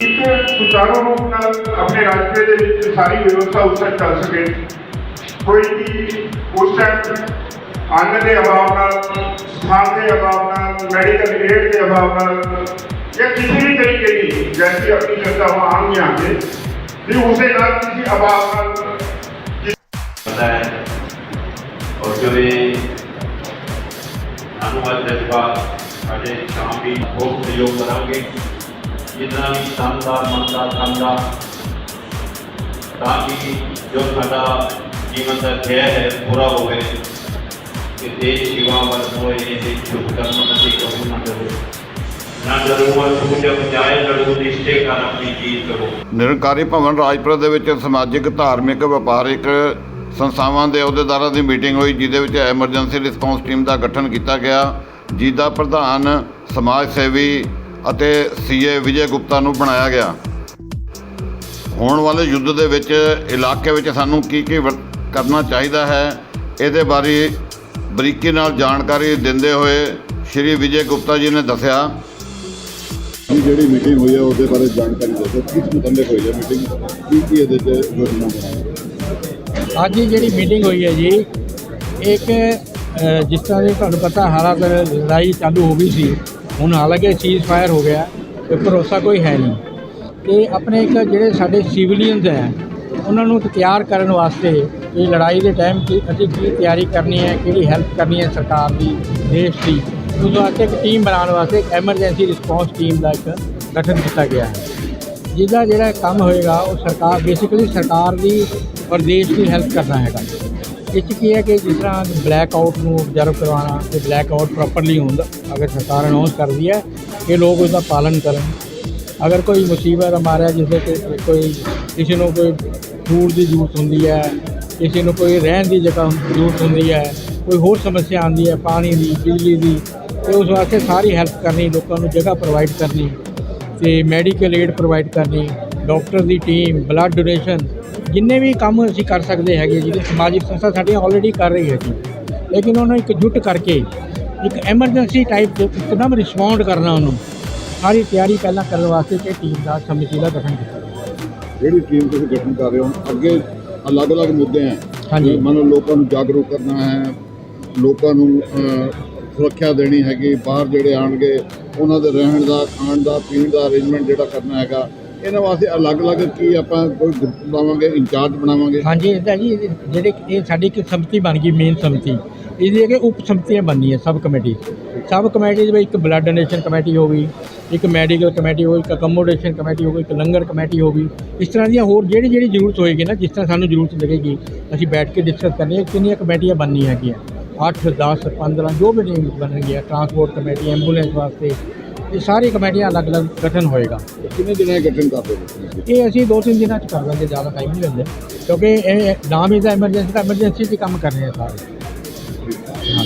ਇੱਕ ਸੁਚਾਰੂ ਰੂਪ ਨਾਲ ਆਪਣੇ ਰਾਜ ਦੇ ਵਿੱਚ ਸਾਰੀ ਵਿਵਸਥਾ ਉਸ ਤੱਕ ਚੱਲ ਸਕੇ। ਕੋਈ ਵੀ ਉਸ ਟਾਈਮ ਅੰਨ ਦੇ ਅਭਾਵ ਨਾਲ ਸਥਾਨ ਦੇ ਅਭਾਵ ਨਾਲ ਮੈਡੀਕਲ ਏਡ ਦੇ ਅਭਾਵ ਨਾਲ ਜਾਂ ਕਿਸੇ ਵੀ ਤਰੀਕੇ ਦੀ ਜੈਸੀ ਆਪਣੀ ਚਰਚਾਵਾਂ ਆਉਣੀਆਂ ਨੇ ਵੀ ਉਸੇ ਨਾਲ ਕਿਸੇ ਅਭਾਵ ਨਾਲ ਪਤਾ ਹੈ और जो आने वाले जज्बा ਸਾਡੇ ਸ਼ਾਮ ਵੀ ਬਹੁਤ ਸਹਿਯੋਗ ਕਰਾਂਗੇ। ਜਿੰਨਾ ਵੀ ਤਨ ਦਾ ਮਨ ਦਾ ਤਨ ਦਾ ਤਾਂ ਕਿ ਜੋ ਸਾਡਾ ਜੀਵਨ ਦਾ ਧਿਆ ਹੈ, ਪੂਰਾ ਹੋਵੇ ਕਿ ਦੇਸ਼ ਸੇਵਾ ਵੱਲ ਹੋਏ ਇਹ ਸ਼ੁਭ ਕਰਮ ਅਤੇ ਕਬੂਲ ਨਾ ਕਰੋ। ਨਿਰੰਕਾਰੀ ਭਵਨ ਰਾਜਪੁਰ ਦੇ ਵਿੱਚ ਸਮਾਜਿਕ, ਧਾਰਮਿਕ, ਵਪਾਰਿਕ ਸੰਸਥਾਵਾਂ ਦੇ ਅਹੁਦੇਦਾਰਾਂ ਦੀ ਮੀਟਿੰਗ ਹੋਈ, ਜਿਹਦੇ ਵਿੱਚ ਐਮਰਜੈਂਸੀ ਰਿਸਪੌਂਸ ਟੀਮ ਦਾ ਗਠਨ ਕੀਤਾ ਗਿਆ। ਜਿਹਦਾ ਪ੍ਰਧਾਨ ਸਮਾਜ ਸੇਵੀ ਅਤੇ ਸੀਏ ਵਿਜੇ ਗੁਪਤਾ ਨੂੰ ਬਣਾਇਆ ਗਿਆ। ਹੋਣ ਵਾਲੇ ਯੁੱਧ ਦੇ ਵਿੱਚ ਇਲਾਕੇ ਵਿੱਚ ਸਾਨੂੰ ਕੀ ਕੀ ਵਰ- ਕਰਨਾ ਚਾਹੀਦਾ ਹੈ ਇਹਦੇ ਬਾਰੇ ਬਰੀਕੀ ਨਾਲ ਜਾਣਕਾਰੀ ਦਿੰਦੇ ਹੋਏ ਸ਼੍ਰੀ ਵਿਜੇ ਗੁਪਤਾ ਜੀ ਨੇ ਦੱਸਿਆ। ਇਹ ਜਿਹੜੀ ਮੀਟਿੰਗ ਹੋਈ ਹੈ ਉਹਦੇ ਬਾਰੇ ਜਾਣਕਾਰੀ ਦੱਸੋ। ਕਿਸ ਮੁਤਲਕ ਹੋਈ ਹੈ ਮੀਟਿੰਗ? ਕੀ ਕੀ ਇਹਦੇ ਚ ਯੋਜਨਾ ਬਣਾਈ ਅੱਜ ਜਿਹੜੀ ਮੀਟਿੰਗ ਹੋਈ ਹੈ ਜੀ ਇੱਕ ਜਿਸ ਤਰ੍ਹਾਂ ਦੀ ਤੁਹਾਨੂੰ ਪਤਾ ਹਾਲਾਤ, ਲੜਾਈ ਚਾਲੂ ਹੋ ਗਈ ਸੀ। ਹੁਣ ਹਾਲਾਂਕਿ ਸੀਜ਼ ਫਾਇਰ ਹੋ ਗਿਆ ਤੇ ਭਰੋਸਾ ਕੋਈ ਹੈ ਨਹੀਂ। ਤੇ ਆਪਣੇ ਇੱਕ ਜਿਹੜੇ ਸਾਡੇ ਸਿਵਲੀਅਨਸ ਹੈ, ਉਹਨਾਂ ਨੂੰ ਤਿਆਰ ਕਰਨ ਵਾਸਤੇ ਇਹ ਲੜਾਈ ਦੇ ਟਾਈਮ ਕੀ ਅਸੀਂ ਕੀ ਤਿਆਰੀ ਕਰਨੀ ਹੈ, ਕਿਹੜੀ ਹੈਲਪ ਕਰਨੀ ਹੈ ਸਰਕਾਰ ਦੀ, ਦੇਸ਼ ਦੀ, ਉਸ ਵਾਸਤੇ ਇੱਕ ਟੀਮ ਬਣਾਉਣ ਵਾਸਤੇ ਇੱਕ ਐਮਰਜੈਂਸੀ ਰਿਸਪੌਂਸ ਟੀਮ ਦਾ ਇੱਕ ਗਠਨ ਕੀਤਾ ਗਿਆ ਹੈ। ਜਿਹਦਾ ਜਿਹੜਾ ਕੰਮ ਹੋਏਗਾ, ਉਹ ਸਰਕਾਰ ਬੇਸਿਕਲੀ ਸਰਕਾਰ ਦੀ ਔਰ ਦੇਸ਼ ਦੀ ਹੈਲਪ ਕਰਨਾ ਹੈਗਾ। ਇਹ 'ਚ ਕੀ ਹੈ ਕਿ ਜਿਸ ਤਰ੍ਹਾਂ ਬਲੈਕ ਆਊਟ ਨੂੰ ਅਬਜ਼ਰਵ ਕਰਵਾਉਣਾ ਤੇ ਬਲੈਕ ਆਊਟ ਪ੍ਰੋਪਰਲੀ ਹੁੰਦਾ, ਅਗਰ ਸਰਕਾਰ ਅਨਾਉਂਸ ਕਰਦੀ ਹੈ ਕਿ ਲੋਕ ਉਸ ਦਾ ਪਾਲਨ ਕਰਨ। ਅਗਰ ਕੋਈ ਮੁਸੀਬਤ ਹਮਾਰਾ ਜਿਸਦੇ ਕਿ ਕੋਈ ਕਿਸੇ ਨੂੰ ਕੋਈ ਫੂਡ ਦੀ ਜ਼ਰੂਰਤ ਹੁੰਦੀ ਹੈ, ਕਿਸੇ ਨੂੰ ਕੋਈ ਰਹਿਣ ਦੀ ਜਗ੍ਹਾ ਜ਼ਰੂਰਤ ਹੁੰਦੀ ਹੈ, ਕੋਈ ਹੋਰ ਸਮੱਸਿਆ ਆਉਂਦੀ ਹੈ, ਪਾਣੀ ਦੀ, ਬਿਜਲੀ ਦੀ, ਤੇ ਉਸ ਵਾਸਤੇ ਸਾਰੀ ਹੈਲਪ ਕਰਨੀ, ਲੋਕਾਂ ਨੂੰ ਜਗ੍ਹਾ ਪ੍ਰੋਵਾਈਡ ਕਰਨੀ। ਤੇ ਮੈਡੀਕਲ ਏਡ ਪ੍ਰੋਵਾਈਡ ਕਰਨੀ ਡਾਕਟਰ ਦੀ ਟੀਮ ਬਲੱਡ ਡੋਨੇਸ਼ਨ ਜਿੰਨੇ ਵੀ ਕੰਮ ਅਸੀਂ ਕਰ ਸਕਦੇ ਹੈਗੇ ਜਿਹੜੇ ਸਮਾਜਿਕ ਸੰਸਥਾ ਸਾਡੀਆਂ ਆਲਰੇਡੀ ਕਰ ਰਹੀ ਹੈ ਜੀ ਲੇਕਿਨ ਉਹਨਾਂ ਨੂੰ ਇਕਜੁੱਟ ਕਰਕੇ ਇੱਕ ਐਮਰਜੈਂਸੀ ਟਾਈਪ ਦੇ ਇੱਕਦਮ ਰਿਸਪੌਂਡ ਕਰਨਾ ਉਹਨੂੰ ਸਾਰੀ ਤਿਆਰੀ ਪਹਿਲਾਂ ਕਰਨ ਵਾਸਤੇ ਤੇ ਟੀਮ ਦਾ ਸਮਿਤੀ ਦਾ ਗਠਨ ਕੀਤਾ। ਜਿਹੜੀ ਟੀਮ ਤੁਸੀਂ ਗਠਨ ਕਰ ਰਹੇ ਹੋ ਅੱਗੇ ਅਲੱਗ-ਅਲੱਗ ਮੁੱਦੇ ਹੈ ਹਾਂਜੀ। ਮੰਨ ਲਓ ਲੋਕਾਂ ਨੂੰ ਜਾਗਰੂਕ ਕਰਨਾ ਹੈ ਲੋਕਾਂ ਨੂੰ ਸੁਰੱਖਿਆ ਦੇਣੀ ਹੈਗੀ, ਬਾਹਰ ਜਿਹੜੇ ਆਣਗੇ ਉਹਨਾਂ ਦੇ ਰਹਿਣ ਦਾ, ਖਾਣ ਦਾ, ਪੀਣ ਦਾ ਅਰੇਂਜਮੈਂਟ ਜਿਹੜਾ ਕਰਨਾ ਹੈਗਾ, ਇਹਨਾਂ ਵਾਸਤੇ ਅਲੱਗ-ਅਲੱਗ ਕੀ ਆਪਾਂ ਕੋਈ ਗਰੁੱਪ ਬਣਾਵਾਂਗੇ ਇੰਚਾਰਜ ਬਣਾਵਾਂਗੇ? ਹਾਂਜੀ ਇਹਦਾ ਜੀ ਇਹ ਜਿਹੜੇ ਇਹ ਸਾਡੀ ਇੱਕ ਸਮਿਤੀ ਬਣ ਗਈ ਮੇਨ ਸਮਿਤੀ। ਇਹਦੀ ਕਿ ਉਪ ਸੰਮਤੀਆਂ ਬਣਨੀਆਂ, ਸਬ ਕਮੇਟੀ। ਸਬ ਕਮੇਟੀ ਦੇ ਵਿੱਚ ਇੱਕ ਬਲੱਡ ਡੋਨੇਸ਼ਨ ਕਮੇਟੀ ਹੋ ਗਈ, ਇੱਕ ਮੈਡੀਕਲ ਕਮੇਟੀ ਹੋ ਗਈ, ਇੱਕ ਅਕਮੋਡੇਸ਼ਨ ਕਮੇਟੀ ਹੋ ਗਈ, ਇੱਕ ਲੰਗਰ ਕਮੇਟੀ ਹੋ ਗਈ। ਇਸ ਤਰ੍ਹਾਂ ਦੀਆਂ ਹੋਰ ਜਿਹੜੀ ਜਿਹੜੀ ਜ਼ਰੂਰਤ ਹੋਏਗੀ ਨਾ, ਜਿਸ ਤਰ੍ਹਾਂ ਸਾਨੂੰ ਜ਼ਰੂਰਤ ਲੱਗੇਗੀ, ਅਸੀਂ ਬੈਠ ਕੇ ਡਿਸਕਸ ਕਰਨੀ ਹੈ, ਕਿੰਨੀਆਂ ਕਮੇਟੀਆਂ ਬਣਨੀਆਂ ਹੈਗੀਆਂ। 8 10 15 ਜੋ ਵੀ ਨਹੀਂ ਬਣਨਗੀਆਂ ਟਰਾਂਸਪੋਰਟ ਕਮੇਟੀ ਐਂਬੂਲੈਂਸ ਵਾਸਤੇ ਇਹ ਸਾਰੀ ਕਮੇਟੀਆਂ ਅਲੱਗ-ਅਲੱਗ ਗਠਨ ਹੋਏਗਾ। ਕਿੰਨੇ ਦਿਨਾਂ 'ਚ ਗਠਨ ਕਰਦੇ ਹੋ ਇਹ ਅਸੀਂ ਦੋ ਤਿੰਨ ਦਿਨਾਂ ਚ ਕਰ ਲਾਂਗੇ ਜ਼ਿਆਦਾ ਟਾਈਮ ਨਹੀਂ ਲੈਂਦੇ। ਕਿਉਂਕਿ ਇਹ ਨਾਮ ਹੀ ਤਾਂ ਐਮਰਜੈਂਸੀ ਦਾ ਐਮਰਜੈਂਸੀ 'ਚ ਕੰਮ ਕਰ ਰਹੇ ਆ ਸਾਰੇ। ਹਾਂ।